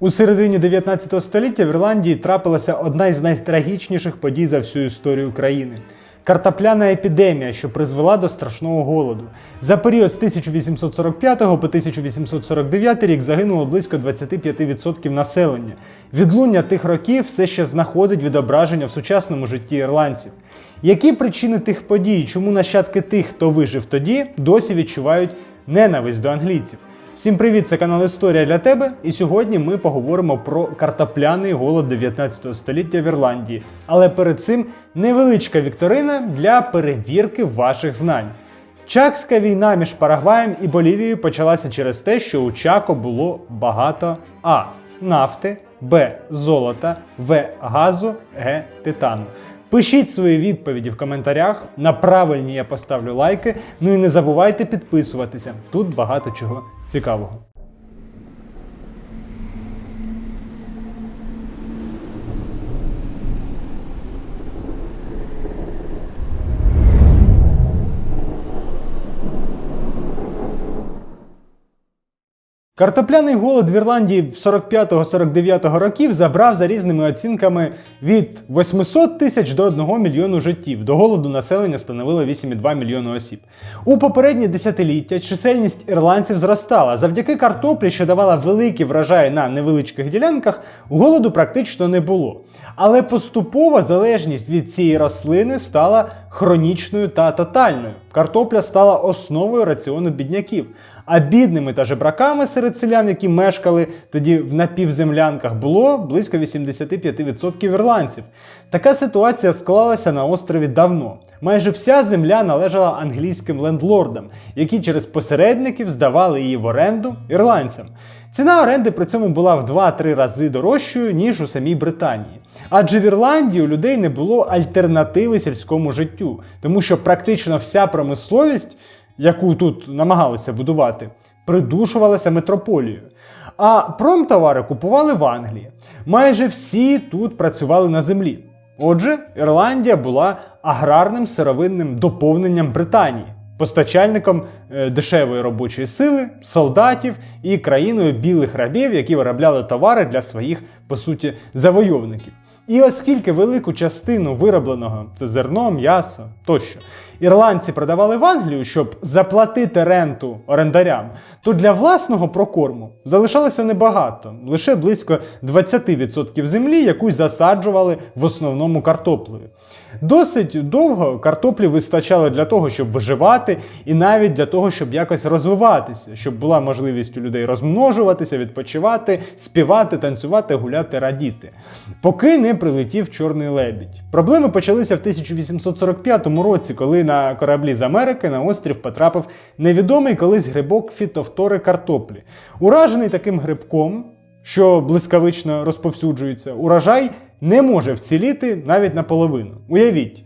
У середині 19 століття в Ірландії трапилася одна із найтрагічніших подій за всю історію країни. Картопляна епідемія, що призвела до страшного голоду. За період з 1845 по 1849 рік загинуло близько 25% населення. Відлуння тих років все ще знаходить відображення в сучасному житті ірландців. Які причини тих подій, чому нащадки тих, хто вижив тоді, досі відчувають ненависть до англійців? Всім привіт, це канал Історія для тебе. І сьогодні ми поговоримо про картопляний голод 19 століття в Ірландії. Але перед цим невеличка вікторина для перевірки ваших знань. Чакська війна між Парагваєм і Болівією почалася через те, що у Чако було багато А. Нафти, Б. Золота, В. Газу, Г. Титану. Пишіть свої відповіді в коментарях. На правильні я поставлю лайки. Ну і не забувайте підписуватися. Тут багато чого цікавого. Картопляний голод в Ірландії в 45-49 років забрав за різними оцінками від 800 тисяч до 1 мільйону життів. До голоду населення становило 8,2 мільйони осіб. У попередні десятиліття чисельність ірландців зростала. Завдяки картоплі, що давала великі врожаї на невеличких ділянках, голоду практично не було. Але поступово залежність від цієї рослини стала хронічною та тотальною. Картопля стала основою раціону бідняків. А бідними та жебраками серед селян, які мешкали тоді в напівземлянках, було близько 85% ірландців. Така ситуація склалася на острові давно. Майже вся земля належала англійським лендлордам, які через посередників здавали її в оренду ірландцям. Ціна оренди при цьому була в 2-3 рази дорожчою, ніж у самій Британії. Адже в Ірландії у людей не було альтернативи сільському життю, тому що практично вся промисловість, яку тут намагалися будувати, придушувалася метрополією. А промтовари купували в Англії. Майже всі тут працювали на землі. Отже, Ірландія була аграрним сировинним доповненням Британії, постачальником е, дешевої робочої сили, солдатів і країною білих рабів, які виробляли товари для своїх, по суті, завойовників. І оскільки велику частину виробленого це зерно, м'ясо тощо, ірландці продавали в Англію, щоб заплатити ренту орендарям, то для власного прокорму залишалося небагато, лише близько 20% землі, яку засаджували в основному картоплею. Досить довго картоплі вистачало для того, щоб виживати, і навіть для того, щоб якось розвиватися, щоб була можливість у людей розмножуватися, відпочивати, співати, танцювати, гуляти, радіти. Поки не прилетів чорний лебідь. Проблеми почалися в 1845 році, коли на кораблі з Америки на острів потрапив невідомий колись грибок фітофтори картоплі. Уражений таким грибком, що блискавично розповсюджується, урожай не може вціліти навіть наполовину. Уявіть,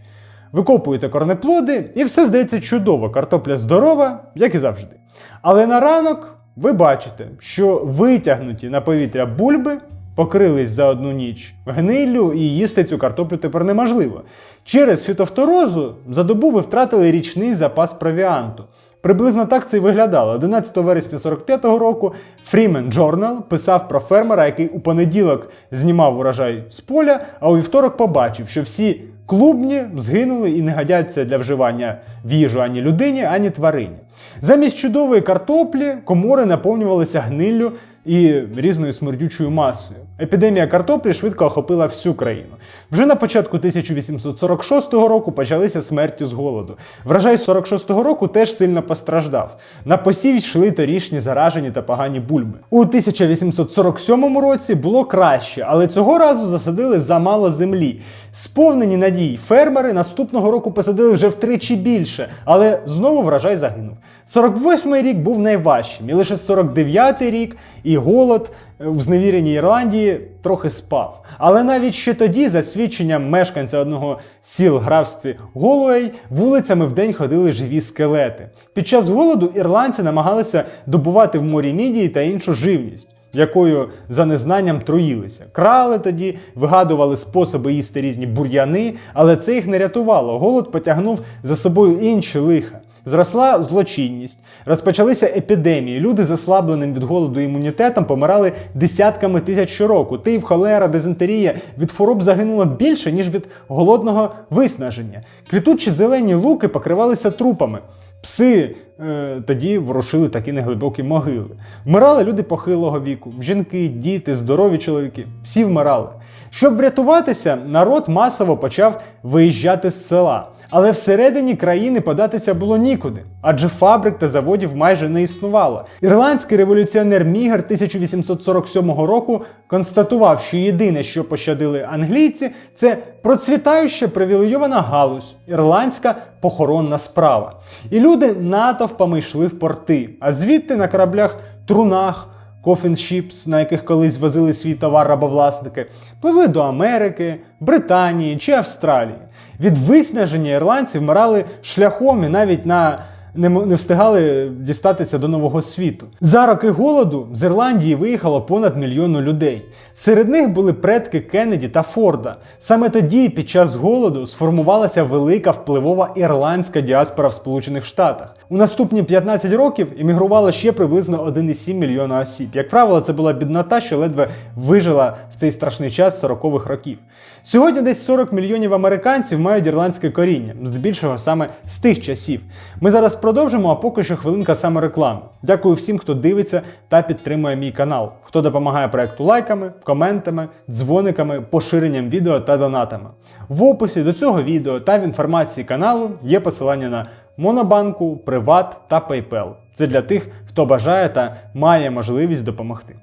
викопуєте корнеплоди, і все здається чудово. Картопля здорова, як і завжди. Але на ранок ви бачите, що витягнуті на повітря бульби покрились за одну ніч гниллю, і їсти цю картоплю тепер неможливо. Через фітофторозу за добу ви втратили річний запас провіанту. Приблизно так це і виглядало. 11 вересня 45-го року Freeman Journal писав про фермера, який у понеділок знімав урожай з поля, а у вівторок побачив, що всі клубні згинули і не годяться для вживання в їжу ані людині, ані тварині. Замість чудової картоплі комори наповнювалися гниллю і різною смердючою масою. Епідемія картоплі швидко охопила всю країну. Вже на початку 1846 року почалися смерті з голоду. Врожай 46-го року теж сильно постраждав. На посів йшли торішні заражені та погані бульби. У 1847 році було краще, але цього разу засадили замало землі. Сповнені надій фермери наступного року посадили вже втричі більше, але знову врожай загинув. 48-й рік був найважчим, і лише 49-й рік і голод в зневіреній Ірландії трохи спав. Але навіть ще тоді, за свідченням мешканця одного сіл графстві Голуей, вулицями вдень ходили живі скелети. Під час голоду ірландці намагалися добувати в морі мідії та іншу живність. Якою за незнанням труїлися. Крали тоді, вигадували способи їсти різні бур'яни, але це їх не рятувало. Голод потягнув за собою інші лиха. Зросла злочинність, розпочалися епідемії. Люди з ослабленим від голоду імунітетом помирали десятками тисяч щороку. Тив, холера, дизентерія від хвороб загинуло більше, ніж від голодного виснаження. Квітучі зелені луки покривалися трупами. Пси е, тоді ворушили такі неглибокі могили. Вмирали люди похилого віку, жінки, діти, здорові чоловіки. Всі вмирали. Щоб врятуватися, народ масово почав виїжджати з села. Але всередині країни податися було нікуди, адже фабрик та заводів майже не існувало. Ірландський революціонер Мігер 1847 року констатував, що єдине, що пощадили англійці, це процвітаюча привілейована галузь, ірландська похоронна справа. І люди натовпами йшли в порти, а звідти на кораблях трунах. Ships, на яких колись возили свій товар рабовласники, пливли до Америки, Британії чи Австралії. Від виснаження ірландці вмирали шляхом і навіть на не, не встигали дістатися до нового світу. За роки голоду з Ірландії виїхало понад мільйону людей. Серед них були предки Кеннеді та Форда. Саме тоді, під час голоду, сформувалася велика впливова ірландська діаспора в Сполучених Штатах. У наступні 15 років іммігрувало ще приблизно 1,7 мільйона осіб. Як правило, це була біднота, що ледве вижила в цей страшний час 40-х років. Сьогодні десь 40 мільйонів американців мають ірландське коріння, здебільшого саме з тих часів. Ми зараз продовжимо, а поки що хвилинка самореклами. Дякую всім, хто дивиться та підтримує мій канал, хто допомагає проекту лайками, коментами, дзвониками, поширенням відео та донатами. В описі до цього відео та в інформації каналу є посилання на Монобанку, Приват та PayPal. Це для тих, хто бажає та має можливість допомогти.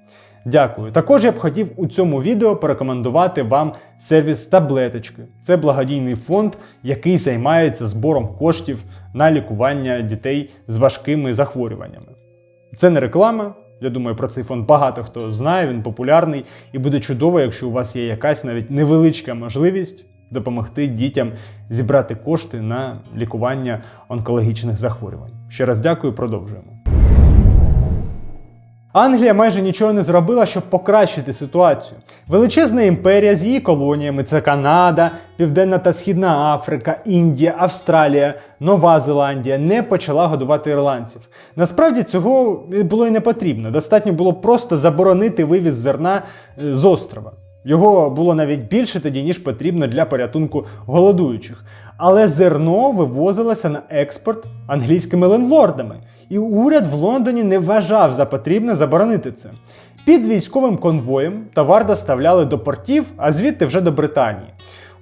Дякую. Також я б хотів у цьому відео порекомендувати вам сервіс таблеточки. Це благодійний фонд, який займається збором коштів на лікування дітей з важкими захворюваннями. Це не реклама. Я думаю, про цей фонд багато хто знає, він популярний і буде чудово, якщо у вас є якась навіть невеличка можливість допомогти дітям зібрати кошти на лікування онкологічних захворювань. Ще раз дякую, продовжуємо. Англія майже нічого не зробила, щоб покращити ситуацію. Величезна імперія з її колоніями це Канада, Південна та Східна Африка, Індія, Австралія, Нова Зеландія не почала годувати ірландців. Насправді цього було і не потрібно. Достатньо було просто заборонити вивіз зерна е, з острова. Його було навіть більше тоді, ніж потрібно для порятунку голодуючих. Але зерно вивозилося на експорт англійськими лендлордами, і уряд в Лондоні не вважав за потрібне заборонити це. Під військовим конвоєм товар доставляли до портів, а звідти вже до Британії.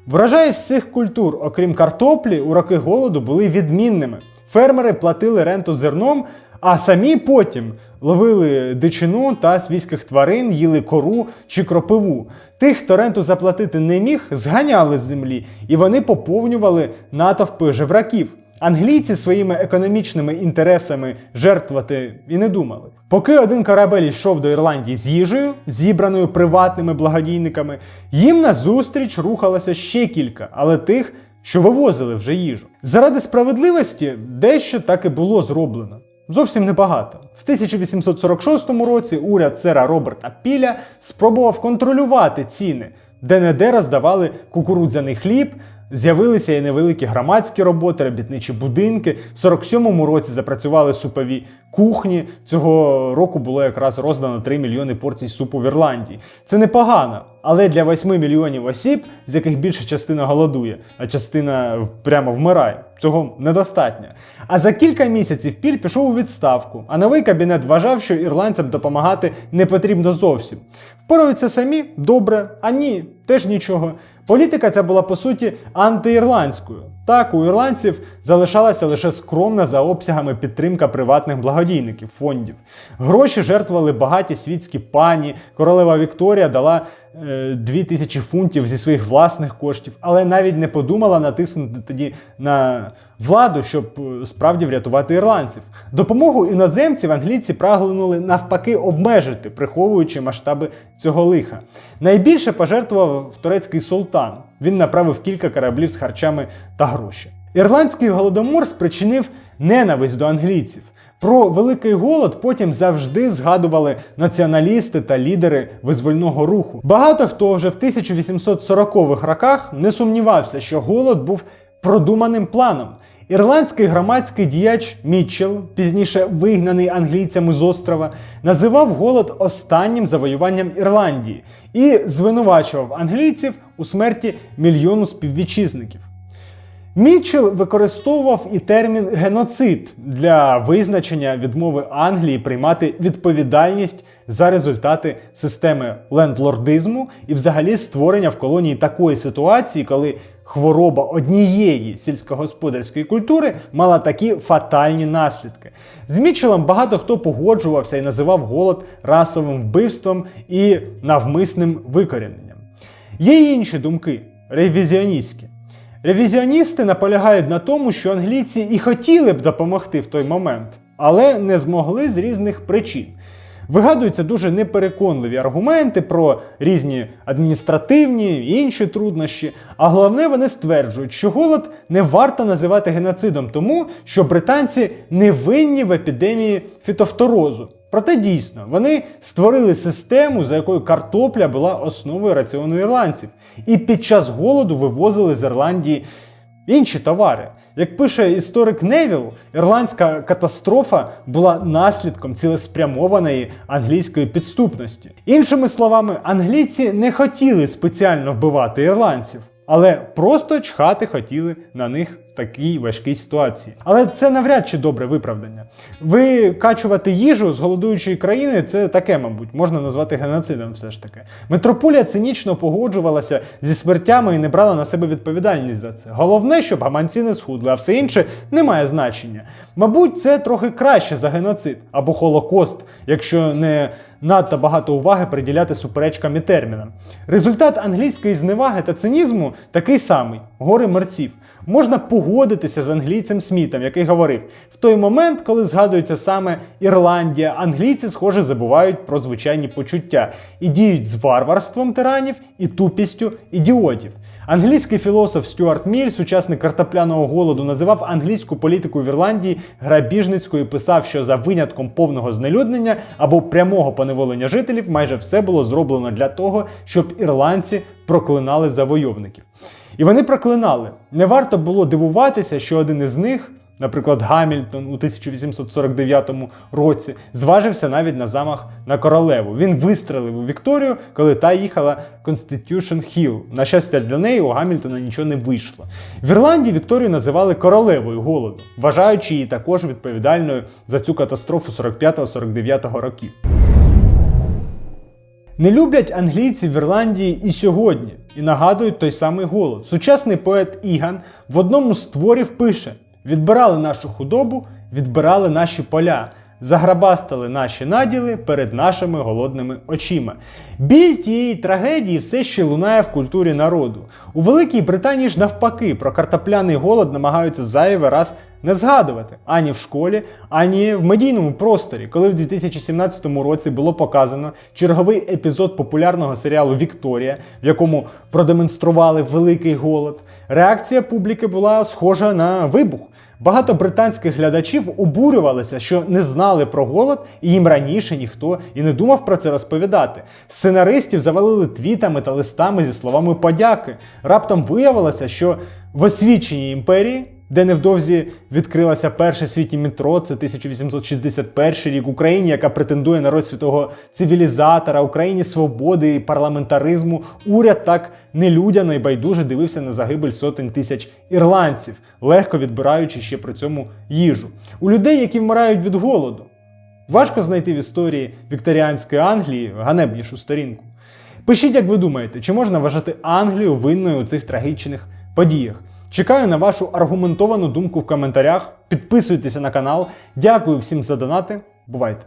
Врожаї всіх культур, окрім картоплі, у роки голоду були відмінними. Фермери платили ренту зерном, а самі потім ловили дичину та свійських тварин, їли кору чи кропиву. Тих, хто ренту заплатити не міг, зганяли з землі, і вони поповнювали натовпи жебраків. Англійці своїми економічними інтересами жертвувати і не думали. Поки один корабель йшов до Ірландії з їжею, зібраною приватними благодійниками, їм назустріч рухалося ще кілька, але тих, що вивозили вже їжу. Заради справедливості дещо так і було зроблено. Зовсім небагато. В 1846 році уряд сера Роберта Піля спробував контролювати ціни, де не де роздавали кукурудзяний хліб. З'явилися і невеликі громадські роботи, робітничі будинки. В 47-му році запрацювали супові кухні. Цього року було якраз роздано 3 мільйони порцій супу в Ірландії. Це непогано, але для 8 мільйонів осіб, з яких більша частина голодує, а частина прямо вмирає, цього недостатньо. А за кілька місяців піль пішов у відставку, а новий кабінет вважав, що ірландцям допомагати не потрібно зовсім. Впораються самі добре, а ні, теж нічого. Політика ця була по суті антиірландською. Так, у ірландців залишалася лише скромна за обсягами підтримка приватних благодійників, фондів. Гроші жертвували багаті світські пані. Королева Вікторія дала е, 2000 фунтів зі своїх власних коштів, але навіть не подумала натиснути тоді на владу, щоб е, справді врятувати ірландців. Допомогу іноземців англійці прагнули навпаки обмежити, приховуючи масштаби цього лиха. Найбільше пожертвував турецький султан. Він направив кілька кораблів з харчами та гроші. Ірландський голодомор спричинив ненависть до англійців. Про великий голод потім завжди згадували націоналісти та лідери визвольного руху. Багато хто вже в 1840-х роках не сумнівався, що голод був продуманим планом. Ірландський громадський діяч Мітчелл, пізніше вигнаний англійцями з острова, називав голод останнім завоюванням Ірландії і звинувачував англійців у смерті мільйону співвітчизників. Мітчелл використовував і термін геноцид для визначення відмови Англії приймати відповідальність за результати системи лендлордизму і взагалі створення в колонії такої ситуації, коли хвороба однієї сільськогосподарської культури мала такі фатальні наслідки. З Мітчеллом багато хто погоджувався і називав голод расовим вбивством і навмисним викоріненням. Є й інші думки ревізіоністські. Ревізіоністи наполягають на тому, що англійці і хотіли б допомогти в той момент, але не змогли з різних причин. Вигадуються дуже непереконливі аргументи про різні адміністративні і інші труднощі. А головне, вони стверджують, що голод не варто називати геноцидом, тому що британці не винні в епідемії фітофторозу. Проте дійсно вони створили систему, за якою картопля була основою раціону ірландців, і під час голоду вивозили з Ірландії інші товари. Як пише історик Невіл, ірландська катастрофа була наслідком цілеспрямованої англійської підступності. Іншими словами, англійці не хотіли спеціально вбивати ірландців, але просто чхати хотіли на них такій важкій ситуації. Але це навряд чи добре виправдання. Викачувати їжу з голодуючої країни це таке, мабуть, можна назвати геноцидом. Все ж таки. Метрополія цинічно погоджувалася зі смертями і не брала на себе відповідальність за це. Головне, щоб гаманці не схудли, а все інше не має значення. Мабуть, це трохи краще за геноцид або холокост, якщо не надто багато уваги приділяти суперечкам і термінам. Результат англійської зневаги та цинізму такий самий гори мерців. Можна погодитися з англійцем Смітом, який говорив: в той момент, коли згадується саме Ірландія, англійці, схоже, забувають про звичайні почуття і діють з варварством тиранів і тупістю ідіотів. Англійський філософ Стюарт Міль, сучасник картопляного голоду, називав англійську політику в Ірландії грабіжницькою і писав, що за винятком повного знелюднення або прямого поневолення жителів майже все було зроблено для того, щоб ірландці проклинали завойовників. І вони проклинали. Не варто було дивуватися, що один із них, наприклад, Гамільтон у 1849 році, зважився навіть на замах на королеву. Він вистрелив у Вікторію, коли та їхала Constitution Hill. На щастя, для неї у Гамільтона нічого не вийшло. В Ірландії Вікторію називали королевою голоду, вважаючи її також відповідальною за цю катастрофу 45-49 років. Не люблять англійці в Ірландії і сьогодні, і нагадують той самий голод. Сучасний поет Іган в одному з творів пише: відбирали нашу худобу, відбирали наші поля, заграбастали наші наділи перед нашими голодними очима. Біль тієї трагедії все ще лунає в культурі народу. У Великій Британії ж навпаки про картопляний голод намагаються зайвий раз не згадувати ані в школі, ані в медійному просторі, коли в 2017 році було показано черговий епізод популярного серіалу Вікторія, в якому продемонстрували великий голод. Реакція публіки була схожа на вибух. Багато британських глядачів обурювалися, що не знали про голод, і їм раніше ніхто і не думав про це розповідати. Сценаристів завалили твітами та листами зі словами подяки. Раптом виявилося, що в освіченій імперії де невдовзі відкрилося перше в світі метро, це 1861 рік Україні, яка претендує на роль світового цивілізатора, Україні свободи і парламентаризму. Уряд так нелюдяно і байдуже дивився на загибель сотень тисяч ірландців, легко відбираючи ще при цьому їжу. У людей, які вмирають від голоду. Важко знайти в історії вікторіанської Англії ганебнішу сторінку. Пишіть, як ви думаєте, чи можна вважати Англію винною у цих трагічних подіях? Чекаю на вашу аргументовану думку в коментарях. Підписуйтеся на канал. Дякую всім за донати. Бувайте!